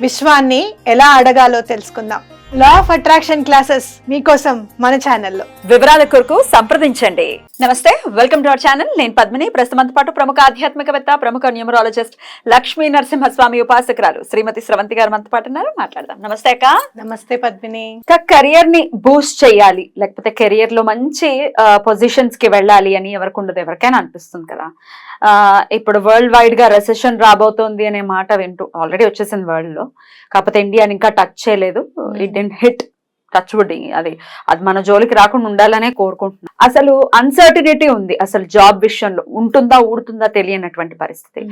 విశ్వాన్ని ఎలా అడగాలో తెలుసుకుందాం. లా ఆఫ్ అట్రాక్షన్ క్లాసెస్ మీకోసం మన ఛానల్లో వివరాల కొరకు సంప్రదించండి. నమస్తే వెల్కమ్ టు అవర్ ఛానల్ నేను పద్మిని. ప్రస్తుతంతో పాటు ప్రముఖ ఆధ్యాత్మికవేత్త ప్రముఖ న్యూమరాలజిస్ట్ లక్ష్మీ నరసింహస్వామి ఉపాసకురాలు శ్రీమతి స్రవంతి గారు మనతో పాటు ఉన్నారు. మాట్లాడదాం. నమస్తే అక్క. నమస్తే పద్మిని. ఇంకా కెరియర్ని బూస్ట్ చేయాలి. లేకపోతే కెరియర్లో మంచి పొజిషన్స్కి వెళ్ళాలి అని ఎవరికి ఉండదు. ఎవరికైనా అనిపిస్తుంది కదా. ఇప్పుడు వరల్డ్ వైడ్గా రెసెషన్ రాబోతోంది అనే మాట వింటూ ఆల్రెడీ వచ్చేసింది వరల్డ్లో. కాకపోతే ఇండియాని ఇంకా టచ్ చేయలేదు. It didn't hit touch wood అది అది మన జోలికి రాకుండా ఉండాలనే కోరుకుంటున్నాం. అసలు అన్సర్టినిటీ ఉంది. అసలు జాబ్ విషయంలో ఉంటుందా ఊడుతుందా తెలియనటువంటి పరిస్థితి.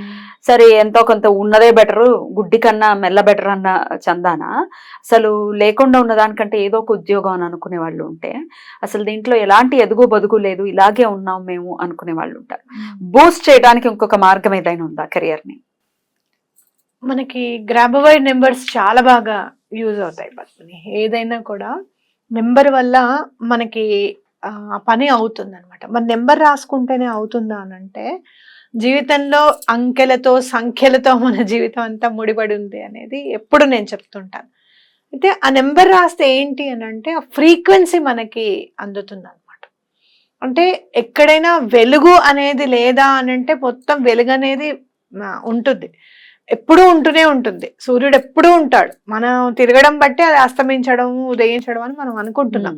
సరే ఎంతో కొంత ఉన్నదే బెటర్ గుడ్డి కన్నా మెల్ల బెటర్ అన్న చందాన? అసలు లేకుండా ఉన్న దానికంటే ఏదో ఒక ఉద్యోగం అని అనుకునే వాళ్ళు ఉంటే అసలు దీంట్లో ఎలాంటి ఎదుగు బదుగు లేదు ఇలాగే ఉన్నాం మేము అనుకునే వాళ్ళు ఉంటారు. బూస్ట్ చేయడానికి ఇంకొక మార్గం ఏదైనా ఉందా కెరియర్ని? మనకి గ్రాబవైడ్ నెంబర్స్ చాలా బాగా యూజ్ అవుతాయి పద్మిని ఏదైనా కూడా నెంబర్ వల్ల మనకి పని అవుతుంది అనమాట మన నెంబర్ రాసుకుంటేనే అవుతుందా అని అంటే జీవితంలో అంకెలతో సంఖ్యలతో మన జీవితం అంతా ముడిపడి ఉంది అనేది ఎప్పుడు నేను చెప్తుంటాను. అయితే ఆ నెంబర్ రాస్తే ఏంటి అని అంటే ఆ ఫ్రీక్వెన్సీ మనకి అందుతుంది అనమాట అంటే ఎక్కడైనా వెలుగు అనేది లేదా అని అంటే మొత్తం వెలుగు అనేది ఉంటుంది. ఎప్పుడూ ఉంటూనే ఉంటుంది. సూర్యుడు ఎప్పుడూ ఉంటాడు. మనం తిరగడం బట్టి అది అస్తమించడం ఉదయించడం అని మనం అనుకుంటున్నాం.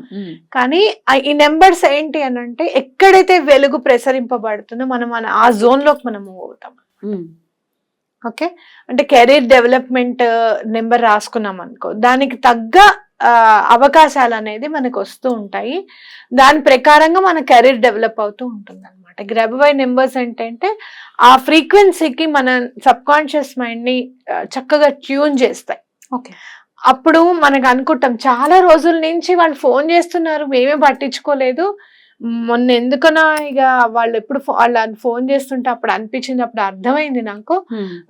కానీ ఈ నెంబర్స్ ఏంటి అని అంటే ఎక్కడైతే వెలుగు ప్రసరింపబడుతుందో మనం మన ఆ జోన్లోకి మనం మూవ్ అవుతాం. ఓకే? అంటే కెరీర్ డెవలప్మెంట్ నెంబర్ రాసుకున్నాం అనుకో దానికి తగ్గ అవకాశాలు అనేది మనకు వస్తూ ఉంటాయి. దాని ప్రకారంగా మన కెరీర్ డెవలప్ అవుతూ ఉంటుంది గ్రాబవై నెంబర్స్ ఏంటంటే ఆ ఫ్రీక్వెన్సీకి మన సబ్ కాన్షియస్ మైండ్ని ఆ, చక్కగా ట్యూన్ చేస్తాయి. ఓకే అప్పుడు మనకు అనుకుంటాం చాలా రోజుల నుంచి వాళ్ళు ఫోన్ చేస్తున్నారు మేమే పట్టించుకోలేదు. మొన్న ఎందుకనో ఇక వాళ్ళు ఎప్పుడు వాళ్ళు ఫోన్ చేస్తుంటే అప్పుడు అనిపించింది అప్పుడు అర్థమైంది నాకు.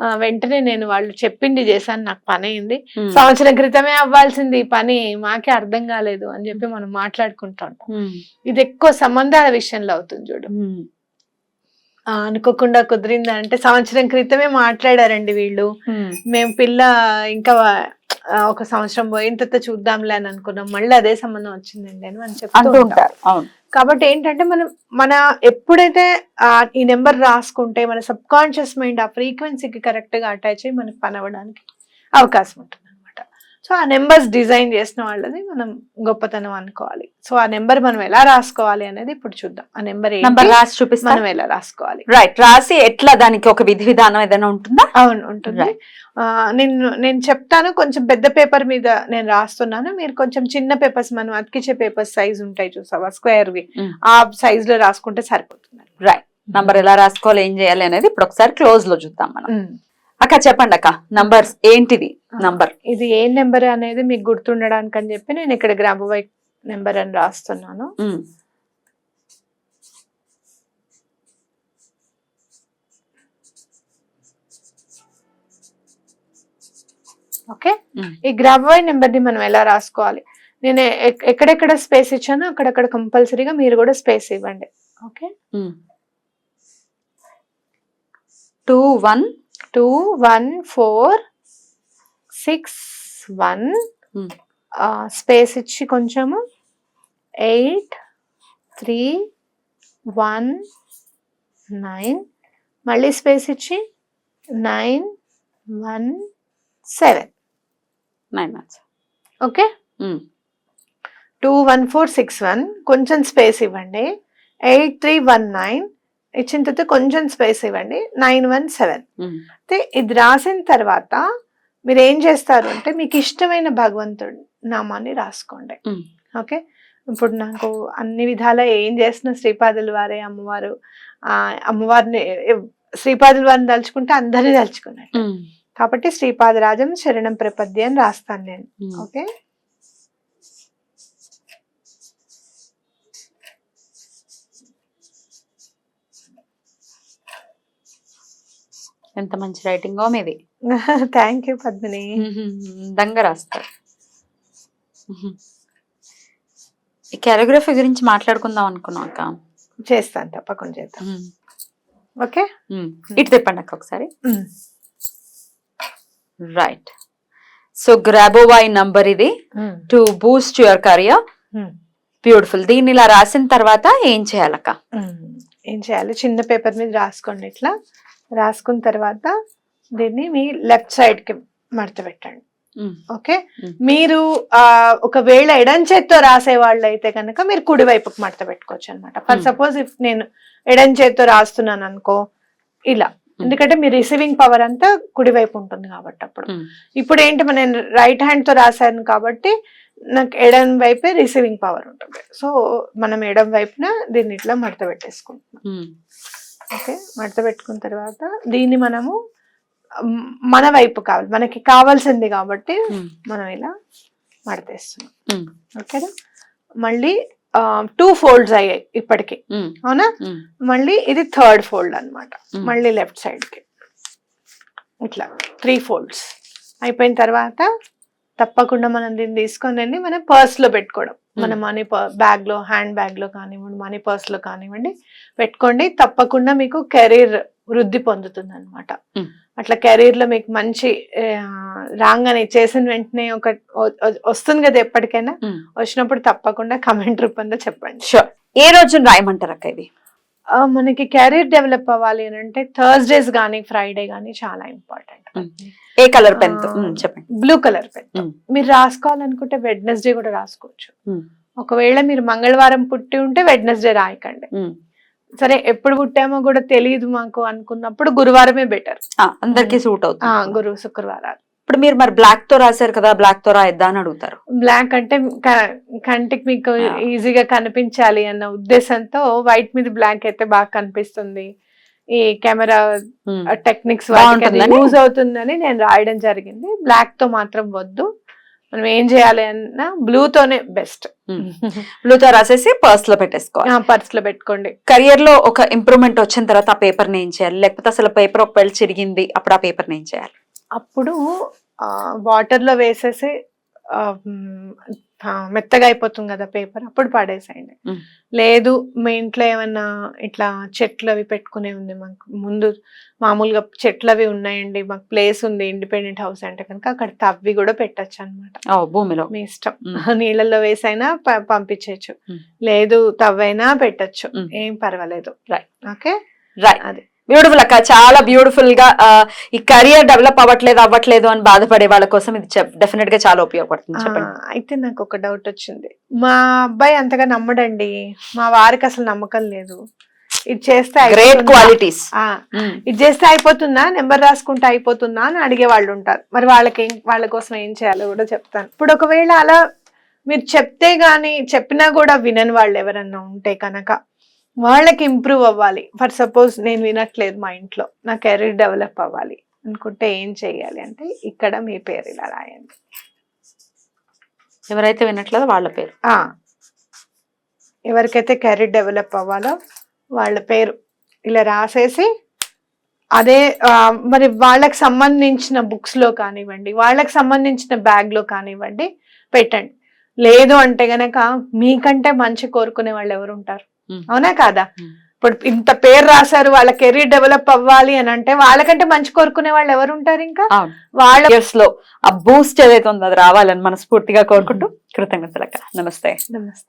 ఆ, వెంటనే నేను వాళ్ళు చెప్పింది చేశాను నాకు పని అయింది సంవత్సరం క్రితమే అవ్వాల్సింది ఈ పని మాకే అర్థం కాలేదు అని చెప్పి మనం మాట్లాడుకుంటూ ఉంటాం. ఇది ఎక్కువ సంబంధాల విషయంలో అవుతుంది చూడు. అనుకోకుండా కుదిరిందా అంటే సంవత్సరం క్రితమే మాట్లాడారండి వీళ్ళు. మేము పిల్ల ఇంకా ఒక సంవత్సరం పోయిన తర్వాత చూద్దాంలే అని అనుకున్నాం. మళ్ళీ అదే సంబంధం వచ్చిందండి అని మనం చెప్తూ. ఉంటారు. కాబట్టి ఏంటంటే మనం మన ఎప్పుడైతే ఈ నెంబర్ రాసుకుంటే మన సబ్ కాన్షియస్ మైండ్ ఆ ఫ్రీక్వెన్సీకి కరెక్ట్గా అటాచ్ అయ్యి మనకి పని అవ్వడానికి అవకాశం ఉంటుంది. సో ఆ నెంబర్స్ డిజైన్ చేసిన వాళ్ళది మనం గొప్పతనం అనుకోవాలి. సో ఆ నెంబర్ మనం ఎలా రాసుకోవాలి అనేది ఇప్పుడు చూద్దాం. ఆ నెంబర్ నంబర్ రాసి చూపిస్తాను మనం ఎలా రాసుకోవాలి? రైట్ రాసి ఎట్లా దానికి ఒక విధి విధానం ఏదైనా ఉంటుందా? అవును ఉంటుంది. నేను నేను చెప్తాను కొంచెం పెద్ద పేపర్ మీద నేను రాస్తున్నాను. మీరు కొంచెం చిన్న పేపర్స్ మనం అతికిచ్చే పేపర్స్ సైజ్ ఉంటాయి చూసావా? Square V. Mm. ఆ సైజ్లో రాసుకుంటే సరిపోతుంది. రైట్ నంబర్ ఎలా రాసుకోవాలి ఏం చేయాలి అనేది ఇప్పుడు ఒకసారి క్లోజ్లో చూద్దాం మనం. Mm. అక్క చెప్పండి అక్క నంబర్స్ ఏంటిది? నంబర్ ఇది ఏ నెంబర్ అనేది మీకు గుర్తుండడానికి అని చెప్పి నేను ఇక్కడ గ్రామవై నెంబర్ అని రాస్తున్నాను. ఓకే. ఈ గ్రామవై నెంబర్ని మనం ఎలా రాసుకోవాలి? నేను ఎక్- ఎక్కడెక్కడ స్పేస్ ఇచ్చానో అక్కడక్కడ కంపల్సరీగా మీరు కూడా స్పేస్ ఇవ్వండి. Okay? Two one two one four six one. Space ఇచ్చి కొంచెము. ఎయిట్ త్రీ వన్ నైన్ మళ్ళీ స్పేస్ ఇచ్చి nine one seven nine months okay two one four six one కొంచెం స్పేస్ ఇవ్వండి. ఎయిట్ త్రీ వన్ నైన్ ఇచ్చిన తర్వాత కొంచెం స్పేస్ ఇవ్వండి. Nine one seven. అయితే ఇది రాసిన తర్వాత మీరు ఏం చేస్తారు అంటే మీకు ఇష్టమైన భగవంతుడి నామాన్ని రాసుకోండి. Mm. ఓకే? ఇప్పుడు నాకు అన్ని విధాలా ఏం చేసిన శ్రీపాదుల వారే అమ్మవారు ఆ అమ్మవారిని శ్రీపాదుల వారిని తలుచుకుంటే అందరినీ తలుచుకున్నట్టు. కాబట్టి శ్రీపాదరాజం శరణం ప్రపద్య అని రాస్తాను నేను. ఓకే? ఎంత మంచి రైటింగ్ మీది. థ్యాంక్ యూ పద్మిని దంగా రాస్తారు. క్యాలిగ్రఫీ గురించి మాట్లాడుకుందాం అనుకున్నాం అక్క. చేస్తాను తప్పకుండా చేద్దాం. ఓకే. ఇటు తిప్పండి అక్క ఒకసారి. రైట్ సో గ్రాబోవై నంబర్ ఇది. To boost your career. Beautiful దీన్ని ఇలా రాసిన తర్వాత ఏం చేయాలక్క. ఏం చేయాలి? చిన్న పేపర్ మీద రాసుకోండి ఇట్లా. రాసుకున్న తర్వాత దీన్ని మీ లెఫ్ట్ సైడ్కి మడత పెట్టండి. ఓకే. మీరు ఆ ఒకవేళ ఎడం చేత్తో రాసే వాళ్ళు అయితే కనుక మీరు కుడి వైపుకి మడత పెట్టుకోవచ్చు అనమాట ఫర్. సపోజ్ ఇఫ్ నేను ఎడం చేత్తో రాస్తున్నాను అనుకో ఇలా ఎందుకంటే మీ రిసీవింగ్ పవర్ అంతా కుడి వైపు ఉంటుంది కాబట్టి అప్పుడు. ఇప్పుడు ఏంటి నేను రైట్ హ్యాండ్తో రాశాను కాబట్టి నాకు ఎడం వైపే రిసీవింగ్ పవర్ ఉంటుంది సో మనం ఎడం వైపున దీన్ని ఇట్లా మడత పెట్టేసుకుంటున్నాం. ఓకే మడత పెట్టుకున్న తర్వాత దీన్ని మనము మన వైపు కావాలి మనకి కావాల్సింది కాబట్టి. మనం ఇలా మడతేస్తున్నాం. ఓకేనా మళ్ళీ టూ ఫోల్డ్స్ అయ్యాయి ఇప్పటికి. అవునా. మళ్ళీ ఇది థర్డ్ ఫోల్డ్ అన్నమాట Hmm. మళ్ళీ లెఫ్ట్ సైడ్కి ఇట్లా త్రీ ఫోల్డ్స్ అయిపోయిన తర్వాత తప్పకుండా మనం దీన్ని తీసుకొని వెళ్ళి మన పర్స్లో పెట్టుకోవడం మన మనీ బ్యాగ్లో హ్యాండ్ బ్యాగ్లో కానివ్వండి మనీ పర్స్లో కానివ్వండి పెట్టుకోండి. తప్పకుండా మీకు కెరీర్ వృద్ధి పొందుతుంది అనమాట. అట్లా కెరీర్లో మీకు మంచి ఆ, రాగానే చేసిన వెంటనే ఒక వస్తుంది కదా ఎప్పటికైనా. వచ్చినప్పుడు తప్పకుండా కమెంట్ రూపంలో చెప్పండి. షూర్ ఏ రోజున రాయమంటారు అక్క ఇది? మనకి కెరీర్ డెవలప్ అవ్వాలి అని అంటే థర్స్డేస్ కానీ ఫ్రైడే కానీ చాలా ఇంపార్టెంట్. ఏ కలర్ పెన్ చెప్పండి. Blue colour pen. మీరు రాసుకోవాలనుకుంటే వెడ్నెస్డే కూడా రాసుకోవచ్చు. ఒకవేళ మీరు మంగళవారం పుట్టి ఉంటే వెడ్నెస్డే రాయకండి. సరే ఎప్పుడు పుట్టామో కూడా తెలియదు మాకు అనుకున్నప్పుడు గురువారమే బెటర్ అందరికీ సూట్ అవుతుంది. గురు శుక్రవారాలు. ఇప్పుడు మీరు మరి బ్లాక్తో రాశారు కదా బ్లాక్తో రాయిద్దా అని అడుగుతారు. బ్లాక్ అంటే కంటికి మీకు. ఈజీగా కనిపించాలి అన్న ఉద్దేశంతో వైట్ మీద బ్లాక్ అయితే బాగా కనిపిస్తుంది. ఈ కెమెరా. టెక్నిక్స్? యూజ్ అవుతుందని నేను రాయడం జరిగింది. బ్లాక్తో మాత్రం వద్దు. మనం ఏం చేయాలి అన్న బ్లూ తోనే బెస్ట్. బ్లూ తో రాసేసి పర్స్లో పెట్టేసుకోవాలి. పర్స్లో పెట్టుకోండి. కెరియర్లో ఒక ఇంప్రూవ్మెంట్ వచ్చిన తర్వాత ఆ పేపర్ ఏం చేయాలి? లేకపోతే అసలు పేపర్ ఒకవేళ చిరిగింది అప్పుడు ఆ పేపర్ ఏం చేయాలి? అప్పుడు వాటర్లో వేసేసి మెత్తగా అయిపోతుంది కదా పేపర్ అప్పుడు పడేసేయండి. లేదు మీ ఇంట్లో ఏమన్నా ఇట్లా చెట్లు అవి పెట్టుకునే ఉంది మాకు ముందు మామూలుగా చెట్లు అవి ఉన్నాయండి మాకు ప్లేస్ ఉంది ఇండిపెండెంట్ హౌస్ అంటే కనుక అక్కడ తవ్వి కూడా పెట్టచ్చు అనమాట భూమిలో మీ ఇష్టం. నీళ్ళల్లో వేసైనా ప- పంపించేయచ్చు మ్. లేదు తవ్వైనా పెట్టచ్చు. ఏం పర్వాలేదు Right. ఓకే రైట్ అది. బ్యూటిఫుల్ అక్క. చాలా బ్యూటిఫుల్గా ఈ కెరియర్ డెవలప్ అవ్వట్లేదు అవ్వట్లేదు అని బాధపడే వాళ్ళ కోసం ఇది డెఫినెట్గా చాలా ఉపయోగపడుతుంది. చెప్పండి. అయితే నాకు ఒక డౌట్ వచ్చింది. మా అబ్బాయి అంతగా నమ్మడండి. మా వారికి అసలు నమ్మకం లేదు. ఇది చేస్తే గ్రేట్? క్వాలిటీస్ ఆ, ఇది చేస్తే అయిపోతుందా? నెంబర్ రాసుకుంటే అయిపోతుందా? అని అడిగే వాళ్ళు ఉంటారు. మరి వాళ్ళకి ఏం వాళ్ళ కోసం ఏం చేయాలో కూడా చెప్తాను. ఇప్పుడు ఒకవేళ అలా మీరు చెప్తే గానీ చెప్పినా కూడా వినని వాళ్ళు ఎవరన్నా ఉంటే కనుక వాళ్ళకి ఇంప్రూవ్ అవ్వాలి. ఫర్ సపోజ్ నేను వినట్లేదు మా ఇంట్లో. నా కెరీర్ డెవలప్ అవ్వాలి. అనుకుంటే ఏం చెయ్యాలి అంటే ఇక్కడ మీ పేరు ఇలా రాయండి. ఎవరైతే వినట్లేదో వాళ్ళ పేరు. ఎవరికైతే కెరీర్ డెవలప్ అవ్వాలో వాళ్ళ పేరు ఇలా రాసేసి అదే మరి వాళ్ళకి సంబంధించిన బుక్స్లో కానివ్వండి వాళ్ళకి సంబంధించిన బ్యాగ్లో కానివ్వండి పెట్టండి. లేదు అంటే గనక మీకంటే మంచి కోరుకునే వాళ్ళు ఎవరు ఉంటారు. అవునా కాదా. ఇప్పుడు ఇంత పేరు రాశారు వాళ్ళ కెరీర్ డెవలప్ అవ్వాలి అని అంటే వాళ్ళకంటే మంచి కోరుకునే వాళ్ళు ఎవరు ఉంటారు ఇంకా? వాళ్ళ ఇయర్స్లో ఆ బూస్ట్ ఏదైతే ఉందో అది రావాలని మనస్ఫూర్తిగా కోరుకుంటూ కృతజ్ఞతలక్క నమస్తే. నమస్తే.